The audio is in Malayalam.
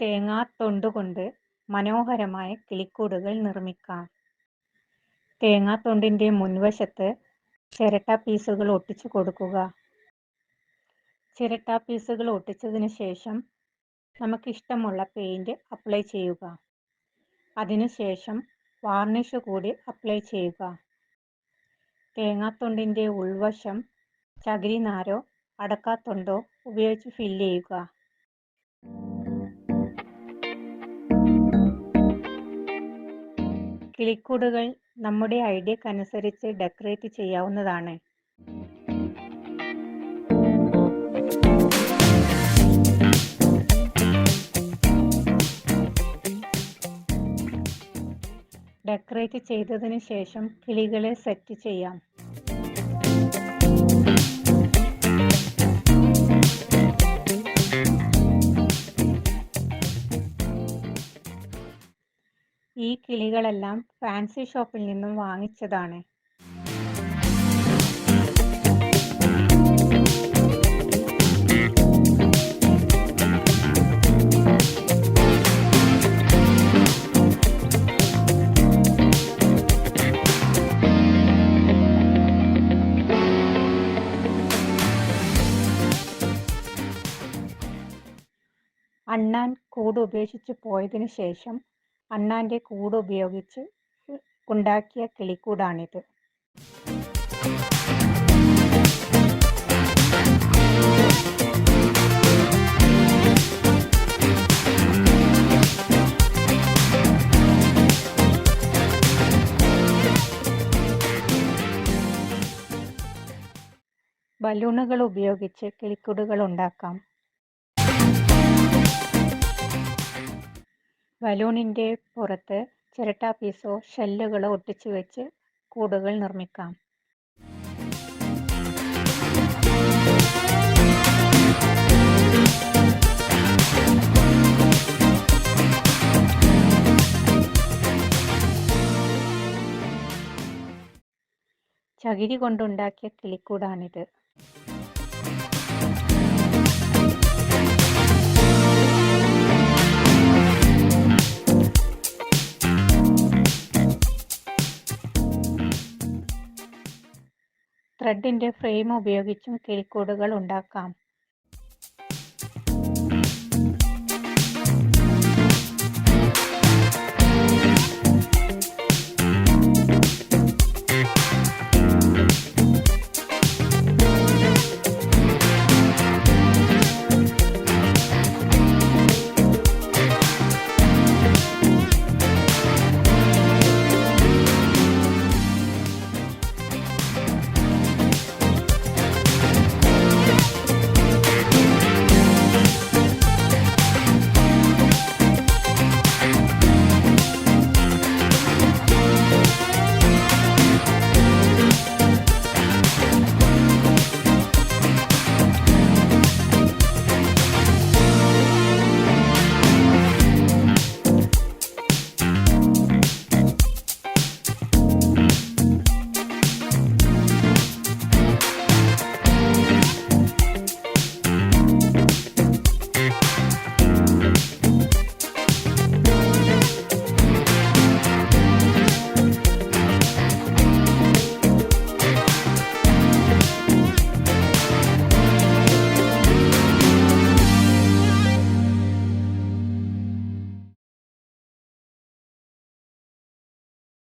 തേങ്ങാത്തൊണ്ടുകൊണ്ട് മനോഹരമായ കിളിക്കൂടുകൾ നിർമ്മിക്കാം. തേങ്ങാത്തൊണ്ടിന്റെ മുൻവശത്ത് ചിരട്ട പീസുകൾ ഒട്ടിച്ചു കൊടുക്കുക. ചിരട്ട പീസുകൾ ഒട്ടിച്ചതിന് ശേഷം നമുക്കിഷ്ടമുള്ള പെയിന്റ് അപ്ലൈ ചെയ്യുക. അതിനുശേഷം വാർണിഷ് കൂടി അപ്ലൈ ചെയ്യുക. തേങ്ങാത്തൊണ്ടിന്റെ ഉൾവശം ചകിരി നാരോ അടക്കാത്തൊണ്ടോ ഉപയോഗിച്ച് ഫില്ല് ചെയ്യുക. കിളിക്കൂടുകൾ നമ്മുടെ ഐഡിയക്കനുസരിച്ച് ഡെക്കറേറ്റ് ചെയ്യാവുന്നതാണ്. ഡെക്കറേറ്റ് ചെയ്തതിനു ശേഷം കിളികളെ സെറ്റ് ചെയ്യാം. ഈ കിളികളെല്ലാം ഫാൻസി ഷോപ്പിൽ നിന്നും വാങ്ങിച്ചതാണ്. അണ്ണാൻ കൂട് ഉപേക്ഷിച്ച് പോയതിനു ശേഷം അണ്ണാന്റെ കൂട് ഉപയോഗിച്ച് ഉണ്ടാക്കിയ കിളിക്കൂടാണിത്. ബലൂണുകൾ ഉപയോഗിച്ച് കിളിക്കൂടുകൾ ഉണ്ടാക്കാം. ബലൂണിന്റെ പുറത്ത് ചിരട്ടാപ്പീസോ ഷെല്ലുകളോ ഒട്ടിച്ചു വെച്ച് കൂടുകൾ നിർമ്മിക്കാം. ചകിരി കൊണ്ടുണ്ടാക്കിയ കിളിക്കൂടാണിത്. ത്രെഡിന്റെ ഫ്രെയിം ഉപയോഗിച്ചും കിളിക്കൂടുകൾ ഉണ്ടാക്കാം.